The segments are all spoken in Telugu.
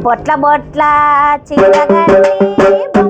బొట్ల బొట్ల చిరగల్లి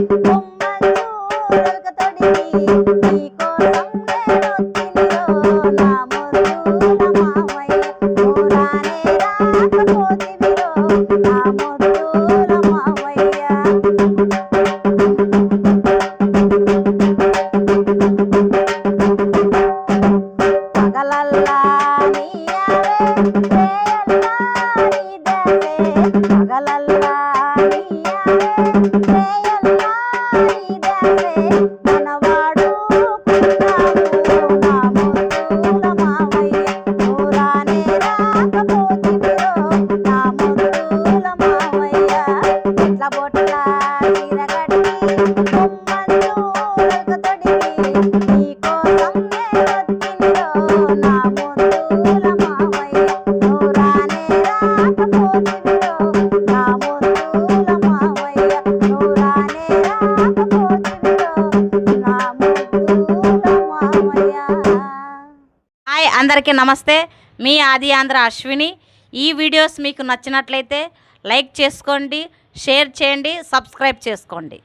Oh. Allah అందరికీ నమస్తే. మీ ఆది ఆంధ్ర అశ్విని. ఈ వీడియోస్ మీకు నచ్చినట్లయితే లైక్ చేసుకోండి షేర్ చేయండి సబ్స్క్రైబ్ చేసుకోండి.